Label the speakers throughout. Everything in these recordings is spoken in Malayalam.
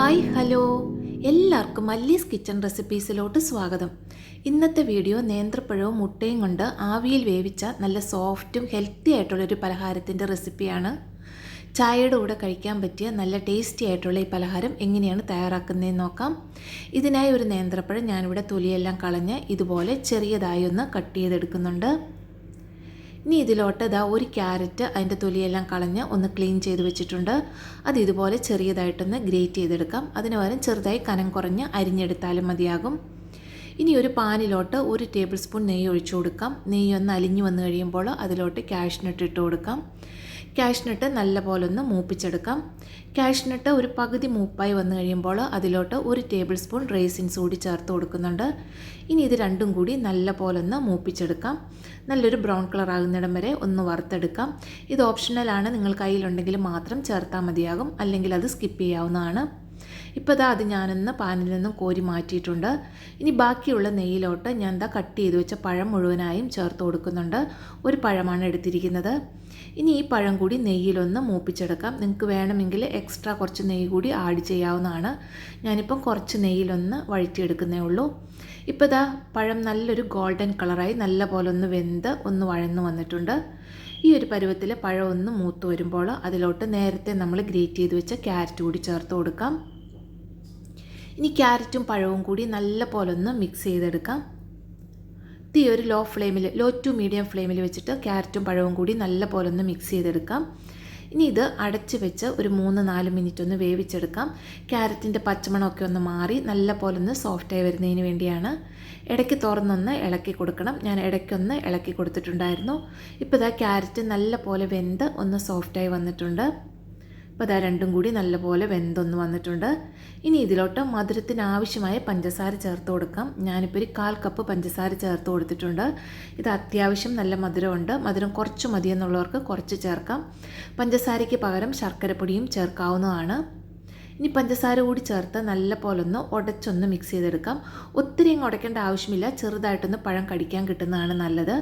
Speaker 1: Hi hello. എല്ലാവർക്കും മല്ലീസ് കിച്ചൺ റെസിപ്പീസിലോട്ട് സ്വാഗതം. ഇന്നത്തെ വീഡിയോ നേന്ത്രപ്പഴവും മുട്ടയും കൊണ്ട് ആവിയിൽ വേവിച്ച നല്ല സോഫ്റ്റും ഹെൽത്തി ആയിട്ടുള്ളൊരു പലഹാരത്തിന്റെ റെസിപ്പിയാണ്. ചായയുടെ കൂടെ കഴിക്കാൻ പറ്റിയ നല്ല ടേസ്റ്റി ആയിട്ടുള്ള ഈ പലഹാരം എങ്ങനെയാണ് തയ്യാറാക്കുന്നതെന്ന് നോക്കാം. ഇതിനായി ഒരു നേന്ത്രപ്പഴം ഞാനിവിടെ തൊലിയെല്ലാം കളഞ്ഞ് ഇതുപോലെ ചെറിയതായി ഒന്ന് കട്ട് ചെയ്തെടുക്കുന്നുണ്ട്. ഇനി ഇതിലോട്ട് ഇതാ ഒരു ക്യാരറ്റ് അതിന്റെ തൊലിയെല്ലാം കളഞ്ഞ് ഒന്ന് ക്ലീൻ ചെയ്ത് വെച്ചിട്ടുണ്ട്. അത് ഇതുപോലെ ചെറിയതായിട്ടൊന്ന് ഗ്രേറ്റ് ചെയ്തെടുക്കാം. അതിന് പകരം ചെറുതായി കനം കുറഞ്ഞ് അരിഞ്ഞെടുത്താലും മതിയാകും. ഇനി ഒരു പാനിലോട്ട് ഒരു ടേബിൾ സ്പൂൺ നെയ്യ് ഒഴിച്ചു കൊടുക്കാം. നെയ്യ് ഒന്ന് അലിഞ്ഞു വന്നു കഴിയുമ്പോൾ അതിലോട്ട് കാഷ്നട്ട് ഇട്ട് കൊടുക്കാം. കാഷ്നട്ട് നല്ലപോലെ ഒന്ന് മൂപ്പിച്ചെടുക്കാം. കാഷ്നട്ട് ഒരു പകുതി മൂപ്പായി വന്നു കഴിയുമ്പോൾ അതിലോട്ട് ഒരു ടേബിൾ സ്പൂൺ റേസിൻസ് കൂടി ചേർത്ത് കൊടുക്കുന്നുണ്ട്. ഇനി ഇത് രണ്ടും കൂടി നല്ലപോലെ ഒന്ന് മൂപ്പിച്ചെടുക്കാം. നല്ലൊരു ബ്രൗൺ കളർ ആകുന്നിടം വരെ ഒന്ന് വറുത്തെടുക്കാം. ഇത് ഓപ്ഷണലാണ് നിങ്ങൾ കയ്യിലുണ്ടെങ്കിൽ മാത്രം ചേർത്താൽ മതിയാകും. അല്ലെങ്കിൽ അത് സ്കിപ്പ് ചെയ്യാവുന്നതാണ്. ഇപ്പോൾ ഇതാ അത് ഞാനൊന്ന് പാനിൽ നിന്നും കോരി മാറ്റിയിട്ടുണ്ട്. ഇനി ബാക്കിയുള്ള നെയ്യിലോട്ട് ഞാൻ എന്താ കട്ട് ചെയ്ത് വെച്ച പഴം മുഴുവനായും ചേർത്ത് കൊടുക്കുന്നുണ്ട്. ഒരു പഴമാണ് എടുത്തിരിക്കുന്നത്. ഇനി ഈ പഴം കൂടി നെയ്യിലൊന്ന് മൂപ്പിച്ചെടുക്കാം. നിങ്ങൾക്ക് വേണമെങ്കിൽ എക്സ്ട്രാ കുറച്ച് നെയ്യ് കൂടി ആഡ് ചെയ്യാവുന്നതാണ്. ഞാനിപ്പം കുറച്ച് നെയ്യിലൊന്ന് വഴറ്റിയെടുക്കുന്നേ ഉള്ളൂ. ഇപ്പോൾ ഇതാ പഴം നല്ലൊരു ഗോൾഡൻ കളറായി നല്ല പോലെ ഒന്ന് വെന്ത് ഒന്ന് വഴന്ന് വന്നിട്ടുണ്ട്. ഈ ഒരു പരുവത്തിൽ പഴം ഒന്ന് മൂത്ത് വരുമ്പോൾ അതിലോട്ട് നേരത്തെ നമ്മൾ ഗ്രേറ്റ് ചെയ്ത് വെച്ച ക്യാരറ്റ് കൂടി ചേർത്ത് കൊടുക്കാം. ഇനി ക്യാരറ്റും പഴവും കൂടി നല്ല പോലെ ഒന്ന് മിക്സ് ചെയ്തെടുക്കാം. തീ ഒരു ലോ ഫ്ലെയിമിൽ ലോ ടു മീഡിയം ഫ്ലെയിമിൽ വെച്ചിട്ട് ക്യാരറ്റും പഴവും കൂടി നല്ല പോലെ ഒന്ന് മിക്സ് ചെയ്തെടുക്കാം. ഇനി ഇത് അടച്ച് വെച്ച് ഒരു മൂന്ന് നാല് മിനിറ്റ് ഒന്ന് വേവിച്ചെടുക്കാം. ക്യാരറ്റിന്റെ പച്ചമണമൊക്കെ ഒന്ന് മാറി നല്ല പോലെ ഒന്ന് സോഫ്റ്റായി വരുന്നതിന് വേണ്ടിയാണ്. ഇടയ്ക്ക് തുറന്നൊന്ന് ഇളക്കി കൊടുക്കണം. ഞാൻ ഇടയ്ക്കൊന്ന് ഇളക്കി കൊടുത്തിട്ടുണ്ടായിരുന്നു. ഇപ്പോൾ ഇതാ ക്യാരറ്റ് നല്ല പോലെ വെന്ത് ഒന്ന് സോഫ്റ്റായി വന്നിട്ടുണ്ട്. അപ്പോൾ അതാ രണ്ടും കൂടി നല്ലപോലെ വെന്തൊന്ന് വന്നിട്ടുണ്ട്. ഇനി ഇതിലോട്ട് മധുരത്തിന് ആവശ്യമായ പഞ്ചസാര ചേർത്ത് കൊടുക്കാം. ഞാനിപ്പോൾ ഒരു കാൽ കപ്പ് പഞ്ചസാര ചേർത്ത് കൊടുത്തിട്ടുണ്ട്. ഇത് അത്യാവശ്യം നല്ല മധുരമുണ്ട്. മധുരം കുറച്ച് മതിയെന്നുള്ളവർക്ക് കുറച്ച് ചേർക്കാം. പഞ്ചസാരയ്ക്ക് പകരം ശർക്കരപ്പൊടിയും ചേർക്കാവുന്നതാണ്. ഇനി പഞ്ചസാര കൂടി ചേർത്ത് നല്ല ഒന്ന് ഉടച്ചൊന്ന് മിക്സ് ചെയ്തെടുക്കാം. ഒത്തിരി അങ്ങ് ഉടയ്ക്കേണ്ട ആവശ്യമില്ല. ചെറുതായിട്ടൊന്ന് പഴം കടിക്കാൻ കിട്ടുന്നതാണ് നല്ലത്.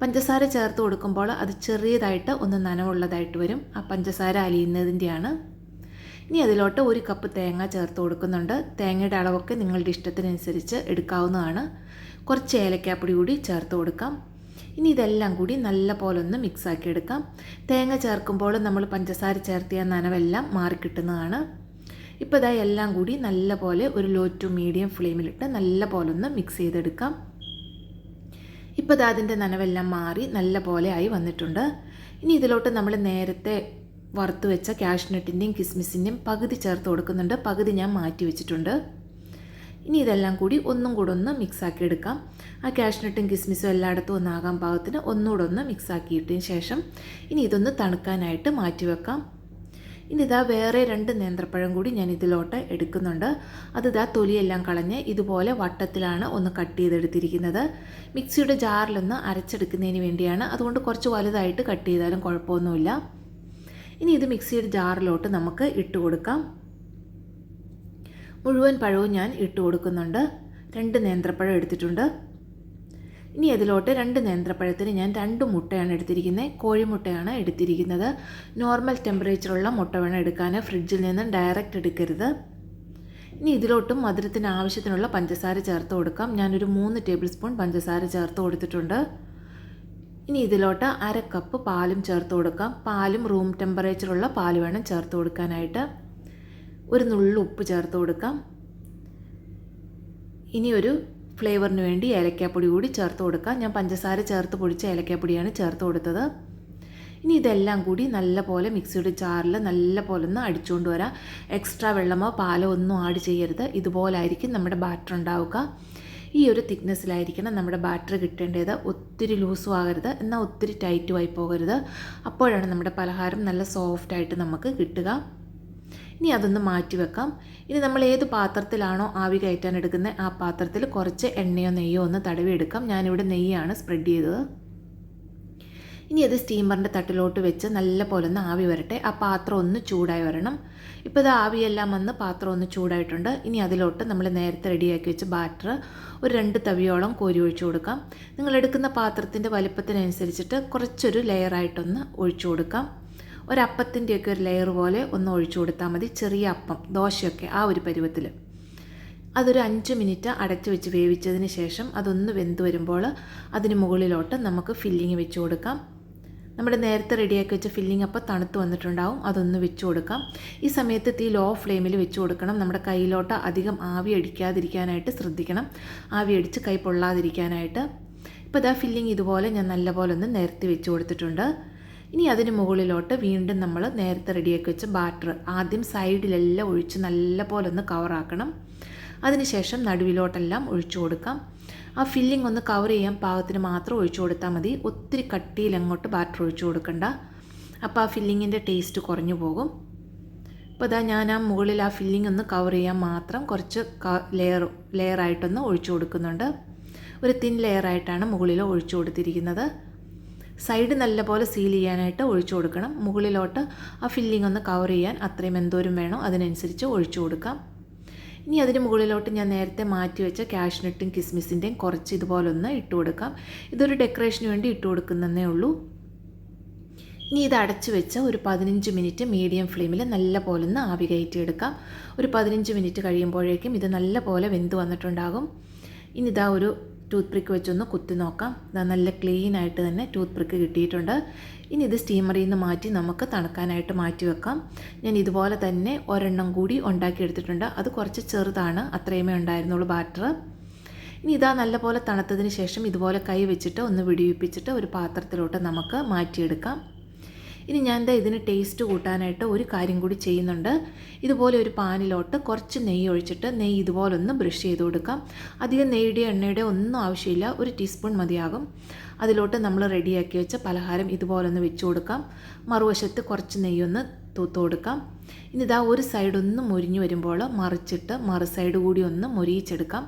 Speaker 1: പഞ്ചസാര ചേർത്ത് കൊടുക്കുമ്പോൾ അത് ചെറിയതായിട്ട് ഒന്ന് നനവുള്ളതായിട്ട് വരും. ആ പഞ്ചസാര അലിയുന്നതിന്റെയാണ്. ഇനി അതിലോട്ട് ഒരു കപ്പ് തേങ്ങ ചേർത്ത് കൊടുക്കുന്നുണ്ട്. തേങ്ങയുടെ അളവൊക്കെ നിങ്ങളുടെ ഇഷ്ടത്തിനനുസരിച്ച് എടുക്കാവുന്നതാണ്. കുറച്ച് ഏലക്കാപ്പൊടി കൂടി ചേർത്ത് കൊടുക്കാം. ഇനി ഇതെല്ലാം കൂടി നല്ല പോലെ ഒന്ന് മിക്സാക്കി എടുക്കാം. തേങ്ങ ചേർക്കുമ്പോൾ നമ്മൾ പഞ്ചസാര ചേർത്തിയ നനവെല്ലാം മാറിക്കിട്ടുന്നതാണ്. ഇപ്പോൾ ഇതാ എല്ലാം കൂടി നല്ല പോലെ ഒരു ലോ ടു മീഡിയം ഫ്ലെയിമിലിട്ട് നല്ല പോലെ ഒന്ന് മിക്സ് ചെയ്തെടുക്കാം. ഇപ്പോൾ ഇതാ അതിന്റെ നനവെല്ലാം മാറി നല്ല പോലെ ആയി വന്നിട്ടുണ്ട്. ഇനി ഇതിലോട്ട് നമ്മൾ നേരത്തെ വറുത്ത് വെച്ച കാഷ്നട്ടിന്റെയും കിസ്മിസിന്റെയും പകുതി ചേർത്ത് കൊടുക്കുന്നുണ്ട്. പകുതി ഞാൻ മാറ്റി വെച്ചിട്ടുണ്ട്. ഇനി ഇതെല്ലാം കൂടി ഒന്നും കൂടെ ഒന്ന് മിക്സാക്കി എടുക്കാം. ആ കാഷ്നട്ടും കിസ്മിസും എല്ലായിടത്തും ഒന്നാകാൻ പാകത്തിന് ഒന്നുകൂടെ ഒന്ന് മിക്സാക്കിയിട്ടതിന് ശേഷം ഇനി ഇതൊന്ന് തണുക്കാനായിട്ട് മാറ്റി വെക്കാം. ഇനി ഇതാ വേറെ രണ്ട് നേന്ത്രപ്പഴം കൂടി ഞാൻ ഇതിലോട്ട് എടുക്കുന്നുണ്ട്. അത് ഇതാ തൊലിയെല്ലാം കളഞ്ഞ് ഇതുപോലെ വട്ടത്തിലാണ് ഒന്ന് കട്ട് ചെയ്തെടുത്തിരിക്കുന്നത്. മിക്സിയുടെ ജാറിലൊന്ന് അരച്ചെടുക്കുന്നതിന് വേണ്ടിയാണ്. അതുകൊണ്ട് കുറച്ച് വലുതായിട്ട് കട്ട് ചെയ്താലും കുഴപ്പമൊന്നുമില്ല. ഇനി ഇത് മിക്സിയുടെ ജാറിലോട്ട് നമുക്ക് ഇട്ട് കൊടുക്കാം. മുഴുവൻ പഴവും ഞാൻ ഇട്ട് കൊടുക്കുന്നുണ്ട്. രണ്ട് നേന്ത്രപ്പഴം എടുത്തിട്ടുണ്ട്. ഇനി അതിലോട്ട് രണ്ട് നേന്ത്രപ്പഴത്തിന് ഞാൻ രണ്ട് മുട്ടയാണ് എടുത്തിരിക്കുന്നത്. കോഴിമുട്ടയാണ് എടുത്തിരിക്കുന്നത്. നോർമൽ ടെമ്പറേച്ചറുള്ള മുട്ട വേണം എടുക്കാൻ ഫ്രിഡ്ജിൽ നിന്ന് ഡയറക്റ്റ് എടുക്കരുത്. ഇനി ഇതിലോട്ടും മധുരത്തിന് ആവശ്യത്തിനുള്ള പഞ്ചസാര ചേർത്ത് കൊടുക്കാം. ഞാനൊരു മൂന്ന് ടേബിൾ സ്പൂൺ പഞ്ചസാര ചേർത്ത് കൊടുത്തിട്ടുണ്ട്. ഇനി ഇതിലോട്ട് അര കപ്പ് പാലും ചേർത്ത് കൊടുക്കാം. പാലും റൂം ടെമ്പറേച്ചറുള്ള പാൽ വേണം ചേർത്ത് കൊടുക്കാനായിട്ട്. ഒരു നുള്ളു ഉപ്പ് ചേർത്ത് കൊടുക്കാം. ഇനി ഒരു ഫ്ലേവറിന് വേണ്ടി ഏലക്കാപ്പൊടി കൂടി ചേർത്ത് കൊടുക്കാം. ഞാൻ പഞ്ചസാര ചേർത്ത് പൊടിച്ച ഏലക്കാപ്പൊടിയാണ് ചേർത്ത് കൊടുത്തത്. ഇനി ഇതെല്ലാം കൂടി നല്ല പോലെ മിക്സിയുടെ ജാറിൽ നല്ല പോലെ ഒന്ന് അടിച്ചുകൊണ്ട് വരാം. എക്സ്ട്രാ വെള്ളമോ പാലോ ഒന്നും ആഡ് ചെയ്യരുത്. ഇതുപോലായിരിക്കും നമ്മുടെ ബാറ്റർ ഉണ്ടാവുക. ഈ ഒരു തിക്നെസ്സിലായിരിക്കണം നമ്മുടെ ബാറ്റർ കിട്ടേണ്ടത്. ഒത്തിരി ലൂസും ആകരുത്. എന്നാൽ ഒത്തിരി ടൈറ്റും ആയി പോകരുത്. അപ്പോഴാണ് നമ്മുടെ പലഹാരം നല്ല സോഫ്റ്റായിട്ട് നമുക്ക് കിട്ടുക. ഇനി അതൊന്ന് മാറ്റി വെക്കാം. ഇനി നമ്മൾ ഏത് പാത്രത്തിലാണോ ആവി കയറ്റാൻ എടുക്കുന്നത് ആ പാത്രത്തിൽ കുറച്ച് എണ്ണയോ നെയ്യോ ഒന്ന് തടവി എടുക്കാം ഞാനിവിടെ നെയ്യാണ് സ്പ്രെഡ് ചെയ്തത്. ഇനി അത് സ്റ്റീമറിന്റെ തട്ടിലോട്ട് വെച്ച് നല്ല പോലെ ഒന്ന് ആവി വരട്ടെ. ആ പാത്രം ഒന്ന് ചൂടായി വരണം. ഇപ്പോൾ ഇത് ആവിയെല്ലാം വന്ന് പാത്രം ഒന്ന് ചൂടായിട്ടുണ്ട്. ഇനി അതിലോട്ട് നമ്മൾ നേരത്തെ റെഡിയാക്കി വെച്ച ബാറ്റർ ഒരു രണ്ട് തവിയോളം കോരി ഒഴിച്ചു കൊടുക്കാം. നിങ്ങൾ എടുക്കുന്ന പാത്രത്തിന്റെ വലിപ്പത്തിനനുസരിച്ചിട്ട് കുറച്ചൊരു ലെയറായിട്ടൊന്ന് ഒഴിച്ചു കൊടുക്കാം. ഒരപ്പത്തിന്റെയൊക്കെ ഒരു ലെയർ പോലെ ഒന്ന് ഒഴിച്ചു കൊടുത്താൽ മതി. ചെറിയ അപ്പം ദോശയൊക്കെ ആ ഒരു പരുവത്തിൽ അതൊരു അഞ്ച് മിനിറ്റ് അടച്ചു വെച്ച് വേവിച്ചതിന് ശേഷം അതൊന്ന് വെന്ത് വരുമ്പോൾ അതിന് മുകളിലോട്ട് നമുക്ക് ഫില്ലിങ് വെച്ച് കൊടുക്കാം. നമ്മുടെ നേരത്തെ റെഡിയാക്കി വെച്ച ഫില്ലിംഗ് അപ്പോൾ തണുത്ത് വന്നിട്ടുണ്ടാവും. അതൊന്ന് വെച്ച് കൊടുക്കാം. ഈ സമയത്ത് തീ ലോ ഫ്ലെയിമിൽ വെച്ച് കൊടുക്കണം. നമ്മുടെ കയ്യിലോട്ട് അധികം ആവി അടിക്കാതിരിക്കാനായിട്ട് ശ്രദ്ധിക്കണം. ആവി അടിച്ച് കൈ പൊള്ളാതിരിക്കാനായിട്ട്. ഇപ്പോൾ ഇതാ ഫില്ലിംഗ് ഇതുപോലെ ഞാൻ നല്ലപോലെ ഒന്ന് നേരത്തെ വെച്ച് കൊടുത്തിട്ടുണ്ട്. ഇനി അതിന് മുകളിലോട്ട് വീണ്ടും നമ്മൾ നേരത്തെ റെഡിയാക്കി വെച്ച ബാറ്റർ ആദ്യം സൈഡിലെല്ലാം ഒഴിച്ച് നല്ല പോലെ ഒന്ന് കവറാക്കണം അതിനുശേഷം നടുവിലോട്ടെല്ലാം ഒഴിച്ചു കൊടുക്കാം. ആ ഫില്ലിംഗ് ഒന്ന് കവർ ചെയ്യാൻ പാകത്തിന് മാത്രം ഒഴിച്ചു കൊടുത്താൽ മതി. ഒത്തിരി കട്ടിയിൽ അങ്ങോട്ട് ബാറ്റർ ഒഴിച്ചു കൊടുക്കണ്ട. അപ്പോൾ ആ ഫില്ലിങ്ങിന്റെ ടേസ്റ്റ് കുറഞ്ഞു പോകും. അപ്പോൾ ഇതാ ഞാൻ ആ മുകളിൽ ആ ഫില്ലിംഗ് ഒന്ന് കവർ ചെയ്യാൻ മാത്രം കുറച്ച് ലെയർ ലെയറായിട്ടൊന്ന് ഒഴിച്ചു കൊടുക്കുന്നുണ്ട്. ഒരു തിൻ ലെയറായിട്ടാണ് മുകളിൽ ഒഴിച്ചു കൊടുത്തിരിക്കുന്നത്. സൈഡ് നല്ലപോലെ സീൽ ചെയ്യാനായിട്ട് ഒഴിച്ചു കൊടുക്കണം. മുകളിലോട്ട് ആ ഫില്ലിംഗ് ഒന്ന് കവർ ചെയ്യാൻ അത്രയും എന്തോരം വേണോ അതിനനുസരിച്ച് ഒഴിച്ചു കൊടുക്കാം. ഇനി അതിന് മുകളിലോട്ട് ഞാൻ നേരത്തെ മാറ്റി വെച്ച കാഷ്നട്ടും കിസ്മിസിന്റെയും കുറച്ച് ഇതുപോലൊന്ന് ഇട്ട് കൊടുക്കാം. ഇതൊരു ഡെക്കറേഷന് വേണ്ടി ഇട്ട് കൊടുക്കുന്നതേ ഉള്ളൂ. ഇനി ഇത് അടച്ചു വെച്ച് ഒരു പതിനഞ്ച് മിനിറ്റ് മീഡിയം ഫ്ലെയിമിൽ നല്ല പോലെ ഒന്ന് ആവി കയറ്റിയെടുക്കാം. ഒരു പതിനഞ്ച് മിനിറ്റ് കഴിയുമ്പോഴേക്കും ഇത് നല്ല പോലെ വെന്ത് വന്നിട്ടുണ്ടാകും. ഇനി ഇതാ ഒരു ടൂത്ത് പ്രിക്ക് വെച്ചൊന്ന് കുത്തി നോക്കാം. നല്ല ക്ലീൻ ആയിട്ട് തന്നെ ടൂത്ത് പ്രിക്ക് കിട്ടിയിട്ടുണ്ട്. ഇനി ഇത് സ്റ്റീമറിൽ നിന്ന് മാറ്റി നമുക്ക് തണുക്കാനായിട്ട് മാറ്റി വെക്കാം. ഞാൻ ഇതുപോലെ തന്നെ ഒരെണ്ണം കൂടി ഉണ്ടാക്കിയെടുത്തിട്ടുണ്ട്. അത് കുറച്ച് ചെറുതാണ്. അത്രയുമേ ഉണ്ടായിരുന്നുള്ളൂ ബാറ്റർ ഇനി ഇതാ നല്ലപോലെ തണുത്തതിന് ശേഷം ഇതുപോലെ കൈ വെച്ചിട്ട് ഒന്ന് വിടിയിപ്പിച്ചിട്ട് ഒരു പാത്രത്തിലോട്ട് നമുക്ക് മാറ്റിയെടുക്കാം. ഇനി ഞാൻ എന്താ ഇതിന് ടേസ്റ്റ് കൂട്ടാനായിട്ട് ഒരു കാര്യം കൂടി ചെയ്യുന്നുണ്ട്. ഇതുപോലെ ഒരു പാനിലോട്ട് കുറച്ച് നെയ്യ് ഒഴിച്ചിട്ട് നെയ്യ് ഇതുപോലെ ഒന്ന് ബ്രഷ് ചെയ്ത് കൊടുക്കാം. അധികം നെയ്യുടെ എണ്ണയുടെ ഒന്നും ആവശ്യമില്ല. ഒരു ടീസ്പൂൺ മതിയാകും. അതിലോട്ട് നമ്മൾ റെഡിയാക്കി വെച്ച പലഹാരം ഇതുപോലെ ഒന്ന് വെച്ച് കൊടുക്കാം. മറുവശത്ത് കുറച്ച് നെയ്യൊന്ന് തൂത്ത് കൊടുക്കാം. ഇനി ഇതാ ഒരു സൈഡ് ഒന്ന് മുരിഞ്ഞു വരുമ്പോൾ മറിച്ചിട്ട് മറു സൈഡ് കൂടി ഒന്ന് മുരിയിച്ചെടുക്കാം.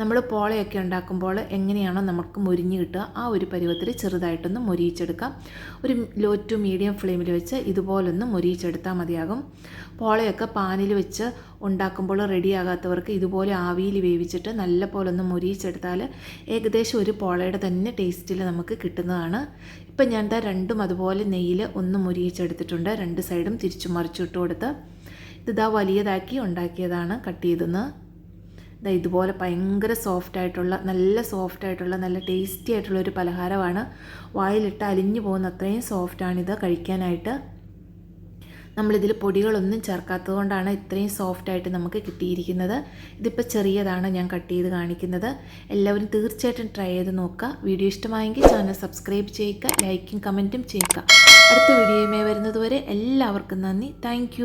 Speaker 1: നമ്മൾ പോളയൊക്കെ ഉണ്ടാക്കുമ്പോൾ എങ്ങനെയാണോ നമുക്ക് മുരിഞ്ഞ് കിട്ടുക ആ ഒരു പരുവത്തിൽ ചെറുതായിട്ടൊന്ന് മുരിയിച്ചെടുക്കാം. ഒരു ലോ ടു മീഡിയം ഫ്ലെയിമിൽ വെച്ച് ഇതുപോലൊന്ന് മുരിയിച്ചെടുത്താൽ മതിയാകും. പോളയൊക്കെ പാനിൽ വെച്ച് ഉണ്ടാക്കുമ്പോൾ റെഡിയാകാത്തവർക്ക് ഇതുപോലെ ആവിയിൽ വേവിച്ചിട്ട് നല്ല പോലെ ഒന്ന് മുരിയിച്ചെടുത്താൽ ഏകദേശം ഒരു പോളയുടെ തന്നെ ടേസ്റ്റിൽ നമുക്ക് കിട്ടുന്നതാണ്. ഇപ്പം ഞാൻ ദാ രണ്ടും അതുപോലെ നെയ്യിൽ ഒന്ന് മുരിയിച്ചെടുത്തിട്ടുണ്ട്. രണ്ട് സൈഡും തിരിച്ചു മറിച്ചിട്ട് കൊടുത്ത് ഇതാ വലിയതാക്കി ഉണ്ടാക്കിയതാണ് കട്ട് ചെയ്തെന്ന്. ഇതാ ഇതുപോലെ ഭയങ്കര സോഫ്റ്റ് ആയിട്ടുള്ള നല്ല സോഫ്റ്റ് ആയിട്ടുള്ള നല്ല ടേസ്റ്റി ആയിട്ടുള്ള ഒരു പലഹാരമാണ്. വായിലിട്ട് അലിഞ്ഞു പോകുന്ന അത്രയും സോഫ്റ്റാണിത് കഴിക്കാനായിട്ട്. നമ്മളിതിൽ പൊടികളൊന്നും ചേർക്കാത്തത് കൊണ്ടാണ് ഇത്രയും സോഫ്റ്റായിട്ട് നമുക്ക് കിട്ടിയിരിക്കുന്നത്. ഇതിപ്പോൾ ചെറിയതാണ് ഞാൻ കട്ട് ചെയ്ത് കാണിക്കുന്നത്. എല്ലാവരും തീർച്ചയായിട്ടും ട്രൈ ചെയ്ത് നോക്കുക. വീഡിയോ ഇഷ്ടമായെങ്കിൽ ചാനൽ സബ്സ്ക്രൈബ് ചെയ്യുക ലൈക്കും കമന്റും ചെയ്യുക. അടുത്ത വീഡിയോയുമായി വരുന്നതുവരെ എല്ലാവർക്കും നന്ദി. താങ്ക്